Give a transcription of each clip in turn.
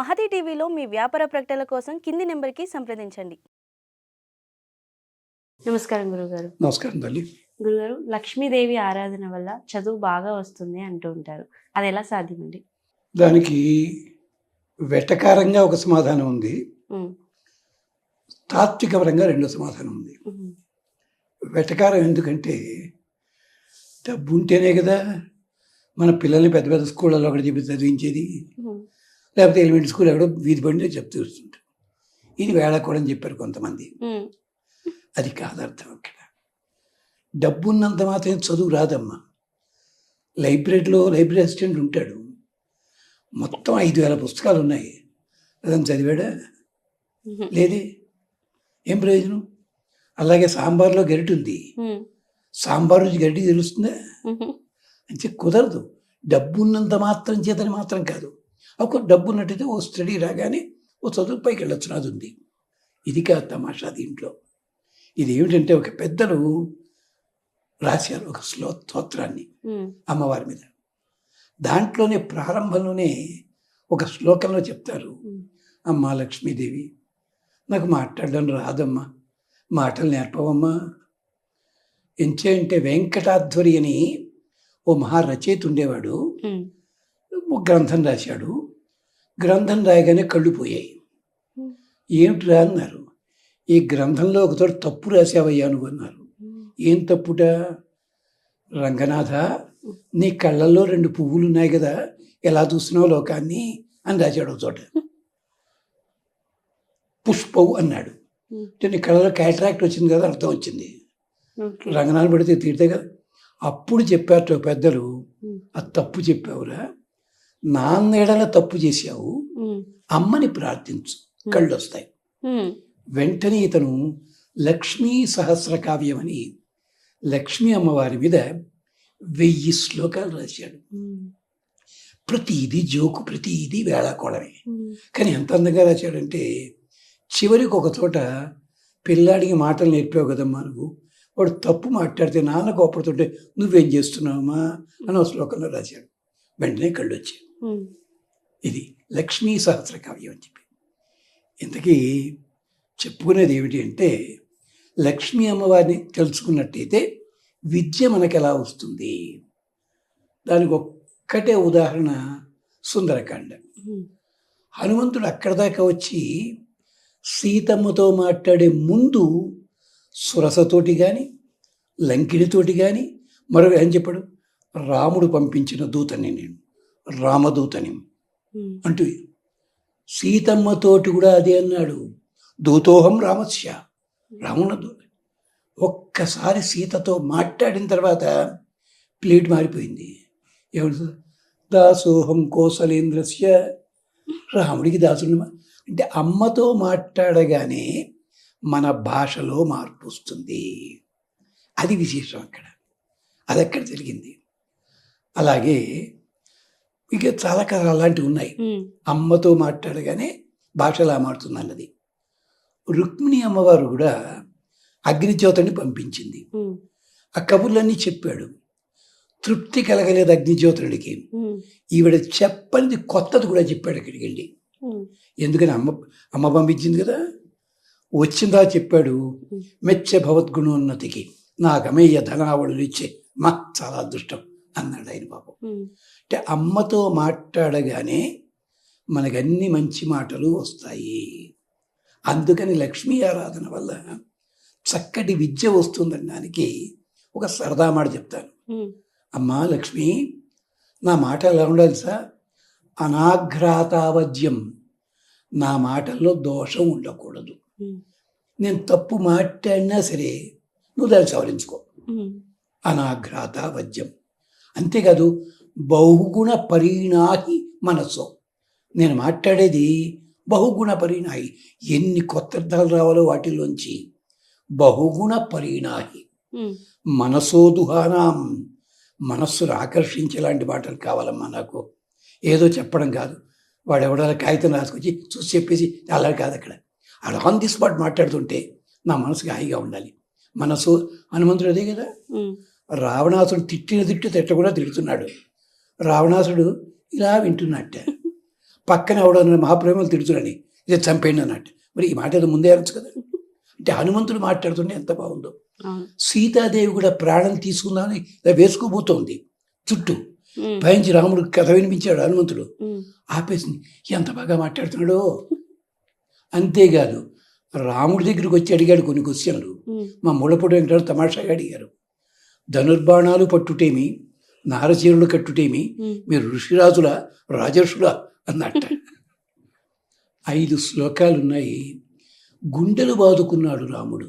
మహతి టీవీలో మీ వ్యాపార ప్రకటనల కోసం కింది నెంబర్కి సంప్రదించండి. నమస్కారం గురుగారు. నమస్కారం తల్లి. గురుగారు లక్ష్మీదేవి ఆరాధన వల్ల చదువు బాగా వస్తుంది అంటూ ఉంటారు. అది ఎలా సాధ్యమండి? దానికి వెటకారంగా ఒక సమాధానం ఉంది. తాత్వికపరంగా రెండో సమాధానం ఉంది. వెటకారం ఎందుకంటే డబ్బు ఉంటేనే కదా మన పిల్లల్ని పెద్ద పెద్ద స్కూళ్ళలో ఒకటి చెప్పి చదివించేది. లేకపోతే ఎలిమెంటరీ స్కూల్ ఎక్కడో వీధి బండి చెప్తూ వస్తుంటాం ఇది వేళకూడని చెప్పారు కొంతమంది. అది కాదు అర్థం అక్కడ. డబ్బు ఉన్నంత మాత్రం చదువు రాదమ్మా. లైబ్రరీలో లైబ్రరీ అసిస్టెంట్ ఉంటాడు. మొత్తం ఐదు వేల పుస్తకాలు ఉన్నాయి. అదని చదివాడా? లేదే. ఏం ప్రయోజనం? అలాగే సాంబార్లో గరిటె ఉంది. సాంబార్ రుచి గరిటె తెలుస్తుందా? అంటే కుదరదు. డబ్బు ఉన్నంత మాత్రం చేతని మాత్రం కాదు. ఒక డబ్బు ఉన్నట్టయితే ఓ స్టడీ రాగానే ఓ చదువు పైకి వెళ్ళొచ్చు నాది ఉంది. ఇది కాదు తమాషా దీంట్లో. ఇది ఏమిటంటే ఒక పెద్దలు రాశారు ఒక శ్లో స్తోత్రాన్ని అమ్మవారి మీద. దాంట్లోనే ప్రారంభంలోనే ఒక శ్లోకంలో చెప్తారు. అమ్మా లక్ష్మీదేవి నాకు మాట్లాడడం రాదమ్మా మాటలు నేర్పవమ్మా. ఎంచే అంటే వెంకటాధ్వరి అని ఓ మహారచయిత ఉండేవాడు. గ్రంథం రాశాడు. గ్రంథం రాయగానే కళ్ళు పోయాయి. ఏమిటిరా అన్నారు. ఈ గ్రంథంలో ఒక చోట తప్పు రాసావయ్యా నువ్వు అన్నారు. ఏం తప్పుట? రంగనాథ నీ కళ్ళల్లో రెండు పువ్వులు ఉన్నాయి కదా ఎలా చూస్తున్నావు లోకాన్ని? అని రాశాడు ఒక చోట పుష్పవు అన్నాడు. అంటే నీ కళ్ళలో క్యాటరాక్ట్ వచ్చింది కదా అర్థం వచ్చింది. రంగనాథ్ పడితే తీరితే కదా. అప్పుడు చెప్పారు పెద్దలు అది తప్పు చెప్పావురా. నాన్నేడల తప్పు చేశావు. అమ్మని ప్రార్థించు. కళ్ళు వస్తాయి వెంటనే ఇతను లక్ష్మీ సహస్ర కావ్యం అని లక్ష్మీ అమ్మవారి మీద వెయ్యి శ్లోకాలు రాశాడు. ప్రతిదీ జోకు ప్రతిదీ వేళాకోళమే. కానీ ఎంత అందంగా రాశాడంటే చివరికి ఒక చోట పిల్లాడికి మాటలు నేర్పావు కదమ్మా నువ్వు. వాడు తప్పు మాట్లాడితే నాన్న కోపడుతుంటే నువ్వేం చేస్తున్నావమ్మా? అని ఒక శ్లోకంలో రాశాడు. వెంటనే కళ్ళు వచ్చాయి ఉమ్, ఇది లక్ష్మీ సహస్ర కావ్యం అని చెప్పి. ఇంతకీ చెప్పుకునేది ఏమిటి అంటే లక్ష్మీ అమ్మవారిని తెలుసుకున్నట్టయితే విద్య మనకు ఎలా వస్తుంది? దానికి ఒక్కటే ఉదాహరణ సుందరకాండ. హనుమంతుడు అక్కడ దాకా వచ్చి సీతమ్మతో మాట్లాడే ముందు సురసతోటి కానీ లంకిడితోటి కానీ మరొక ఏం చెప్పాడు? రాముడు పంపించిన దూతని నేను. రామదూతని. అంటూ సీతమ్మతోటి కూడా అదే అన్నాడు. దూతోహం రామస్య. రామున దూత ఒక్కసారి సీతతో మాట్లాడిన తర్వాత ప్లేట్ మారిపోయింది. ఏమంటు దాసోహం కోసలేంద్రస్య. రాముడికి దాసుడు అంటే అమ్మతో మాట్లాడగానే మన భాషలో మార్పు వస్తుంది. అది విశేషం అక్కడ. అది అక్కడ జరిగింది. అలాగే ఇక చాలా కథలు అలాంటివి ఉన్నాయి. అమ్మతో మాట్లాడగానే భాష ఎలా మారుతుంది అన్నది. రుక్మిణి అమ్మవారు కూడా అగ్నిజ్యోతిని పంపించింది. ఆ కబుర్లన్నీ చెప్పాడు. తృప్తి కలగలేదు అగ్నిజ్యోతుడికి ఈవిడ చెప్పనిది కొత్తది కూడా చెప్పాడు అక్కడికి వెళ్ళి. ఎందుకని అమ్మ అమ్మ పంపించింది కదా? వచ్చిందా చెప్పాడు. మెచ్చ భవద్గుణోన్నతికి నా గమయ్య ధనావళులు ఇచ్చే. మా చాలా అదృష్టం. అన్నాడు ఆయన పాపం. అంటే అమ్మతో మాట్లాడగానే మనకు అన్ని మంచి మాటలు వస్తాయి. అందుకని లక్ష్మీ ఆరాధన వల్ల చక్కటి విద్య వస్తుందనడానికి ఒక సరదా మాట చెప్తాను. అమ్మా లక్ష్మి నా మాట ఎలా ఉండాలి సార్? అనాఘ్రాతావద్యం నా మాటల్లో దోషం ఉండకూడదు. నేను తప్పు మాట్లాడినా సరే నువ్వు దాన్ని సవరించుకో. ఉమ్, అనాఘ్రాత వద్యం అంతేకాదు బహుగుణ పరిణాహి మనస్సు. నేను మాట్లాడేది బహుగుణ పరిణాహి. ఎన్ని కొత్త అర్థాలు రావాలో వాటిలోంచి బహుగుణ పరిణాహి. మనసోదుహానాం మనస్సును ఆకర్షించేలాంటి మాటలు కావాలమ్మా నాకు. ఏదో చెప్పడం కాదు. వాడు ఎవడైనా కాగితం రాసుకొచ్చి చూసి చెప్పేసి అలా కాదు అక్కడ. ఆడ ఆన్ ది స్పాట్ మాట్లాడుతుంటే నా మనసుకి హాయిగా ఉండాలి. మనసు హనుమంతుడు అదే కదా? రావణాసుడు తిట్టిన తిట్టు తిట్ట కూడా తిడుతున్నాడు. రావణాసుడు ఇలా వింటున్నట్ట. పక్కన ఎవడన్నా మహాప్రేమలు తిడుతున్నాని ఇది చంపేయండి అన్నట్టు. మరి ఈ మాట ఏదో ముందే అనొచ్చు కదా. అంటే హనుమంతుడు మాట్లాడుతుంటే ఎంత బాగుందో. సీతాదేవి కూడా ప్రాణం తీసుకుందామని ఇలా వేసుకోబోతోంది చుట్టూ. పైనుంచి రాముడు కథ వినిపించాడు హనుమంతుడు. ఆపేసింది. ఎంత బాగా మాట్లాడుతున్నాడో. అంతేకాదు రాముడి దగ్గరికి వచ్చి అడిగాడు కొన్ని క్వశ్చన్లు. మా ముళ్ళపొడి వెంకటారు తమాషాగా అడిగారు. ధనుర్బాణాలు పట్టుటేమి నారచీరులు కట్టుటేమి మీరు ఋషిరాజుల రాజర్షుల అన్నట్ట. ఐదు శ్లోకాలు ఉన్నాయి గుండెలు బాదుకున్నాడు రాముడు.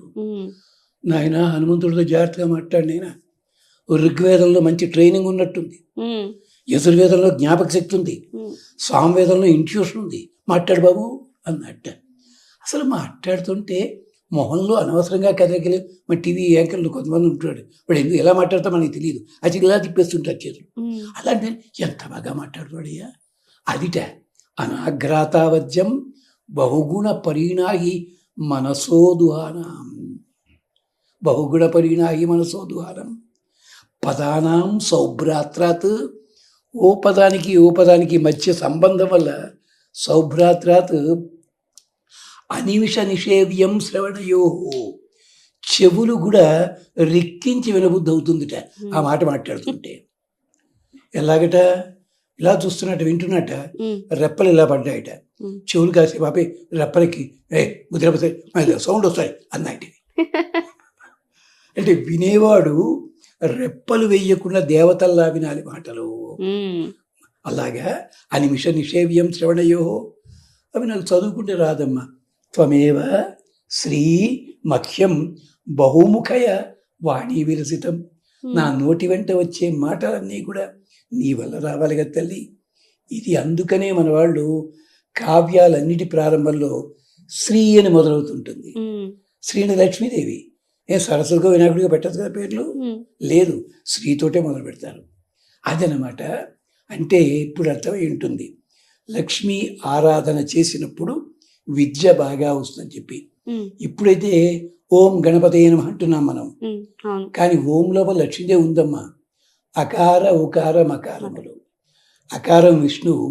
నాయన హనుమంతుడితో జాగ్రత్తగా మాట్లాడి నాయనా. ఋగ్వేదంలో మంచి ట్రైనింగ్ ఉన్నట్టుంది. యజుర్వేదంలో జ్ఞాపక శక్తి ఉంది. సామవేదంలో ఇంట్యూషన్ ఉంది. మాట్లాడు బాబు అన్నట్ట. అసలు మాట్లాడుతుంటే మొహంలో అనవసరంగా కదలికలు మన టీవీ యాంకర్లు కొంతమంది ఉంటాడు. వాడు ఎందుకు ఎలా మాట్లాడతా మనకి తెలియదు. అది ఇలా తిప్పేస్తుంటారు చేతులు. అలాంటి ఎంత బాగా మాట్లాడుతాడయ్యా అదిట అనాఘ్రాతావద్యం బహుగుణ పరిణాహి మనసోదుహానం బహుగుణ పరిణాహి మనసోదుహానం పదానాం సౌభ్రాత్రాత్. ఓ పదానికి ఓ పదానికి మధ్య సంబంధం వల్ల సౌభ్రాత్రాత్ అనిమిష నిషేవ్యం శ్రవణయో. చెవులు కూడా రిక్కించి వినబుద్ధి అవుతుందిట ఆ మాట మాట్లాడుతుంటే. ఎలాగట? ఇలా చూస్తున్నట్టు వింటున్నట్ట. రెప్పలు ఇలా పడ్డాయట. చెవులు కాసి పాపే రెప్పలకి ఏ ముద్రపతే సౌండ్ వస్తాయి అన్నట్టు అంటే వినేవాడు రెప్పలు వేయకుండా దేవతల్లా వినాలి మాటలు. అలాగా? అనిమిష నిషేవ్యం శ్రవణయో. అవి నాకు చదువుకుంటే రాదమ్మా. త్వమేవ శ్రీ మఖ్యం బహుముఖయ వాణి విరసితం. నా నోటి వెంట వచ్చే మాటలన్నీ కూడా నీ వల్ల రావాలి కదా తల్లి. ఇది అందుకనే మన వాళ్ళు కావ్యాలన్నిటి ప్రారంభంలో శ్రీ అని మొదలవుతుంటుంది. శ్రీని లక్ష్మీదేవి. ఏ సరస్వతిగా వినాయకుడిగా పెట్టదు కదా పేర్లు? లేదు స్త్రీతోటే మొదలు పెడతారు. అదనమాట అంటే ఇప్పుడు అర్థమై ఉంటుంది. లక్ష్మీ ఆరాధన చేసినప్పుడు విద్య బాగా వస్తుందని చెప్పి. ఇప్పుడైతే ఓం గణపతి నమః అంటున్నాం మనం. కానీ ఓం లోపల లక్ష్మీదేవి ఉందమ్మా. అకార ఉకార మకారములు. అకారం విష్ణువు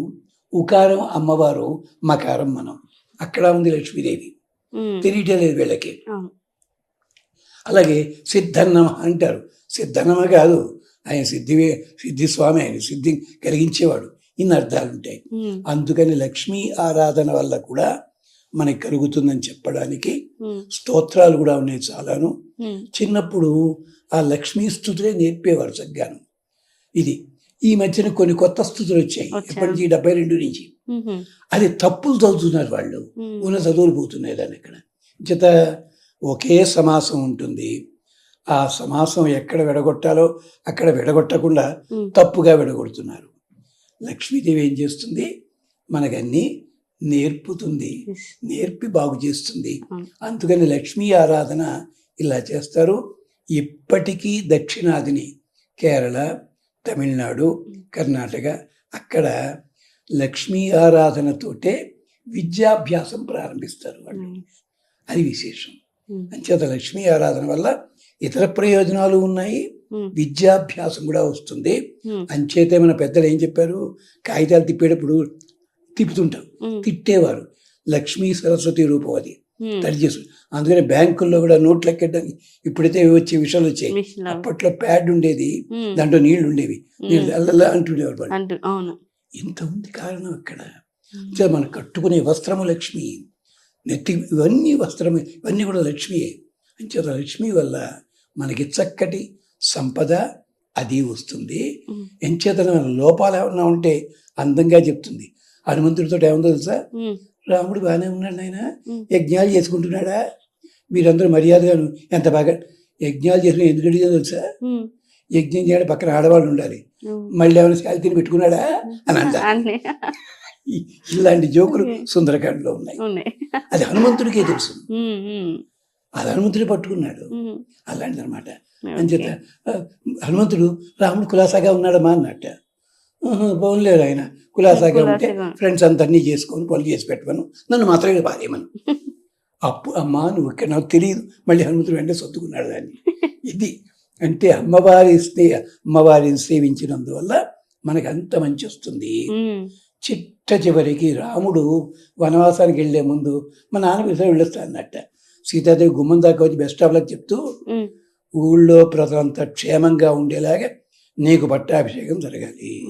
ఉకారం అమ్మవారు మకారం మనం. అక్కడ ఉంది లక్ష్మీదేవి. ఉమ్, తెలియటం లేదు వీళ్ళకి. అలాగే సిద్ధన్నమ అంటారు. సిద్ధన్నమ కాదు ఆయన సిద్ధి సిద్ధి స్వామి ఆయన సిద్ధి కలిగించేవాడు. ఇన్ని అర్థాలు ఉంటాయి ఉమ్, అందుకని లక్ష్మీ ఆరాధన వల్ల కూడా మనకి కలుగుతుందని చెప్పడానికి స్తోత్రాలు కూడా ఉన్నాయి చాలాను. చిన్నప్పుడు ఆ లక్ష్మీ స్థుతులే నేర్పేవారు చగ్గాను ఇది ఈ మధ్యన కొన్ని కొత్త స్థుతులు వచ్చాయి. ఎప్పటి నుంచి డెబ్బై రెండు నుంచి. అది తప్పులు చదువుతున్నారు వాళ్ళు. ఉన్న చదువులు పోతున్నాయి దాన్ని ఇక్కడ. చేత ఒకే సమాసం ఉంటుంది. ఆ సమాసం ఎక్కడ విడగొట్టాలో అక్కడ విడగొట్టకుండా తప్పుగా విడగొడుతున్నారు. లక్ష్మీదేవి ఏం చేస్తుంది? మనకన్నీ నేర్పుతుంది. నేర్పి బాగు చేస్తుంది. అందుకని లక్ష్మీ ఆరాధన ఇలా చేస్తారు. ఇప్పటికీ దక్షిణాదిని కేరళ తమిళనాడు కర్ణాటక అక్కడ లక్ష్మీ ఆరాధనతోటే విద్యాభ్యాసం ప్రారంభిస్తారు వాళ్ళు. ఉమ్, అది విశేషం. ఉమ్, అంచేత లక్ష్మీ ఆరాధన వల్ల ఇతర ప్రయోజనాలు ఉన్నాయి. ఉమ్, విద్యాభ్యాసం కూడా వస్తుంది. అంచేతే మన పెద్దలు ఏం చెప్పారు? కాగితాలు తిప్పేటప్పుడు తిప్పుతుంటాం ఉమ్, తిట్టేవారు. లక్ష్మీ సరస్వతి రూపం అది. తడి చేసు అందుకని బ్యాంకుల్లో కూడా నోట్లు ఎక్కడానికి ఇప్పుడైతే వచ్చే విషయాలు వచ్చాయి. అప్పట్లో ప్యాడ్ ఉండేది. దాంట్లో నీళ్ళు ఉండేవి. నీళ్ళు అల్లల్లా అంటుండేవారు ఇంత ఉంది కారణం అక్కడ? మనం కట్టుకునే వస్త్రము లక్ష్మి. నెత్తి ఇవన్నీ వస్త్రము ఇవన్నీ కూడా లక్ష్మియే. అంచేత లక్ష్మి వల్ల మనకి చక్కటి సంపద అది వస్తుంది. ఎంచేత లోపాలు ఏమన్నా ఉంటే అందంగా చెప్తుంది. హనుమంతుడితో ఏముందో తెలుసా? రాముడు బాగానే ఉన్నాడు ఆయన. యజ్ఞాలు చేసుకుంటున్నాడా? మీరందరూ మర్యాదగాను. ఎంత బాగా యజ్ఞాలు చేసుకుని ఎందుకు అడిగిందో తెలుసా? యజ్ఞం చేయడం పక్కన ఆడవాళ్ళు ఉండాలి. మళ్ళీ ఏమైనా శాలితీని పెట్టుకున్నాడా? అని అంట. ఇలాంటి జోకులు సుందరకాండలో ఉన్నాయి. ఉన్నాయి. అది హనుమంతుడికే తెలుసు. అది హనుమంతుడే పట్టుకున్నాడు. ఉమ్. అలాంటిది అనమాట ఓకే. అంచేత ఆ, హనుమంతుడు రాముడు కులాసాగా ఉన్నాడమ్మా అన్నట్ట. "ఆహా, పోన్లేరు ఆయన. కులాసాగా ఉంటే. ఫ్రెండ్స్ అంతా అన్నీ చేసుకొని పనులు చేసి పెట్టమను. నన్ను మాత్రమే బాధేమను అప్పు అమ్మా నువ్వు ఇక్కడ నాకు తెలియదు. మళ్ళీ హనుమంతుడు వెంటనే సొత్తుకున్నాడు దాన్ని. ఇది అంటే అమ్మవారి అమ్మవారిని సేవించినందువల్ల మనకు అంత మంచి వస్తుంది. చిట్ట చివరికి రాముడు వనవాసానికి వెళ్ళే ముందు మా నాన్న విసరి వెళ్ళొస్తా అన్నట్ట. సీతాదేవి గుమ్మం దాకా వచ్చి బెస్ట్ స్టాప్లకు చెప్తూ ఉమ్, ఊళ్ళో ప్రజలంతా క్షేమంగా ఉండేలాగా నీకు పట్టాభిషేకం జరగాలి.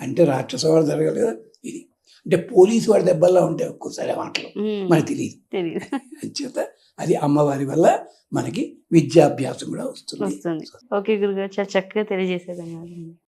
అంటే రాక్షస వాడు జరగాలి కదా ఇది. అంటే పోలీసు వాడి దెబ్బల్లా ఉంటాయి ఒక్కోసారి మాటలు. మనకు తెలియదు. తెలియదు. అంచేత అది అమ్మవారి వల్ల మనకి విద్యాభ్యాసం కూడా వస్తుంది. వస్తుంది. ఓకే గురుగారు చాలా చక్కగా తెలియజేసే ధన్యవాదాలు.